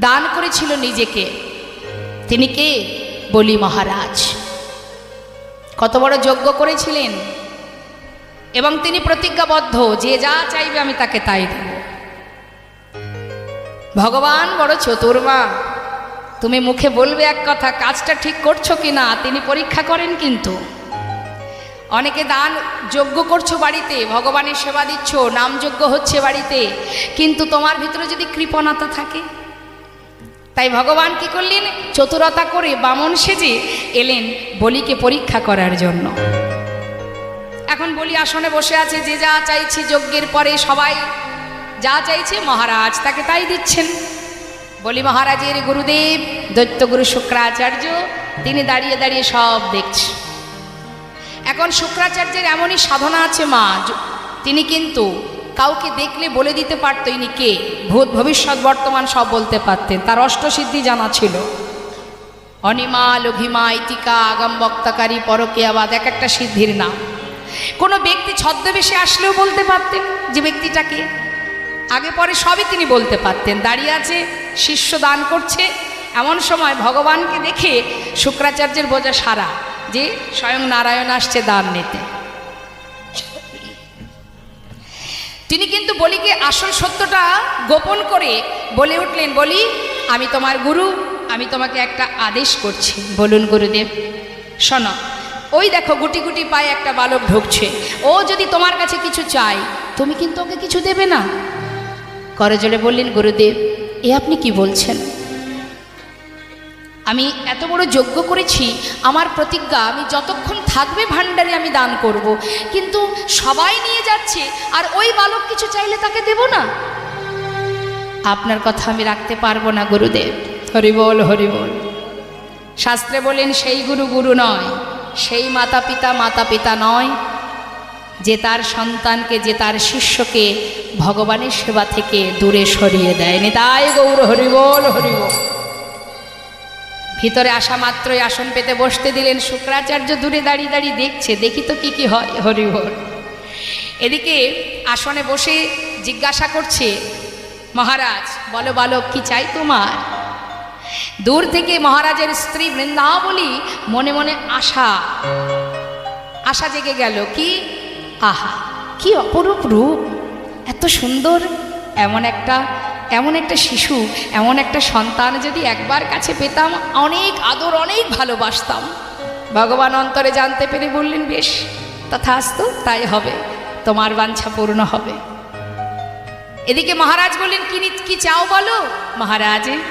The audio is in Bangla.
দান করেছিল নিজেকে। তিনি কে? বলি মহারাজ। কত বড় যজ্ঞ করেছিলেন। এবং তিনি প্রতিজ্ঞাবদ্ধ, যে যা চাইবে আমি তাকে তাই দেব। ভগবান বড় চতুর্মা, তুমি মুখে বলবে এক কথা, কাজটা ঠিক করছ কি না তিনি পরীক্ষা করেন কিন্তু। অনেকে দান যজ্ঞ করছ বাড়িতে, ভগবানের সেবা দিচ্ছ নামযজ্ঞ হচ্ছে বাড়িতে, কিন্তু তোমার ভিতরে যদি কৃপণতা থাকে তাই ভগবান কি করলেন? চতুরতা করে বামন সেজে এলেন বলিকে পরীক্ষা করার জন্য। এখন বলি আসনে বসে আছে, যে যা চাইছে যজ্ঞের পরে সবাই যা চাইছে মহারাজ তাকে তাই দিচ্ছেন। বলি মহারাজের গুরুদেব, দৈত্যগুরু শুক্রাচার্য, তিনি দাঁড়িয়ে দাঁড়িয়ে সব দেখছে। এখন শুক্রাচার্যের এমনই সাধনা আছে মা তিনি কিন্তু কাউকে দেখলে বলে দিতে পারত ইনি কে? ভূত ভবিষ্যৎ বর্তমান সব বলতে পারতেন। তার অষ্টসিদ্ধি জানা ছিল। অনিমা লঘিমা ইতিকা, আগাম, বক্তাকারী, পরকেয়াবাদ, এক একটা সিদ্ধির নাম। কোনো ব্যক্তি ছদ্মবেশে আসলেও বলতে পারতেন যে ব্যক্তিটাকে। আগে পরে সবই তিনি বলতে পারতেন। দাঁড়িয়ে আছে, শিষ্য দান করছে। এমন সময় ভগবানকে দেখে শুক্রাচার্যের বোঝা সারা যে স্বয়ং নারায়ণ আসছে দান নিতে। তিনি কিন্তু বলিকে আসল সত্যটা গোপন করে বলে উঠলেন, বলি, আমি তোমার গুরু, আমি তোমাকে একটা আদেশ করছি। বলুন গুরুদেব, শোনো, ওই দেখো গুটি গুটি পায়ে একটা বালক ঢুকছে। ও যদি তোমার কাছে কিছু চাই তুমি কিন্তু ওকে কিছু দেবে না। করজোড়ে বললেন, গুরুদেব, এ আপনি কি বলছেন? আমি এত বড় যজ্ঞ করেছি আমার প্রতিজ্ঞা আমি যতক্ষণ থাকবে ভাণ্ডারে আমি দান করব। কিন্তু সবাই নিয়ে যাচ্ছে আর ওই বালক কিছু চাইলে তাকে দেব না। আপনার কথা আমি রাখতে পারব না গুরুদেব। হরিবল হরিবল শাস্ত্রে বলেন সেই গুরু গুরু নয় সেই মাতা পিতা মাতা পিতা নয় যে তার সন্তানকে যে তার শিষ্যকে ভগবানের সেবা থেকে দূরে সরিয়ে দেয় নিতাই গৌর হরিবল হরিবল ভিতরে আসা মাত্রই আসন পেতে বসতে দিলেন শুক্রাচার্য, দূরে দাঁড়িয়ে দাঁড়িয়ে দেখছে, দেখি তো কি কি হয় হরিহর এদিকে আসনে বসে জিজ্ঞাসা করছে, মহারাজ, বলো বালক কি চাই তোমার? দূর থেকে মহারাজের স্ত্রী বৃন্দাবলী মনে মনে আশা আশা জেগে গেল, কি? আহা, কি অপরূপ রূপ! এত সুন্দর, এমন একটা এমন একটা শিশু, এমন একটা সন্তান যদি একবার কাছে পেতাম, অনেক আদর, অনেক ভালোবাসতাম। ভগবান অন্তরে জানতে পেরে বললেন, বেশ তথা আসতো তাই হবে, তোমার বাঞ্ছা পূর্ণ হবে। এদিকে মহারাজ বললেন, কি চাও বলো? মহারাজ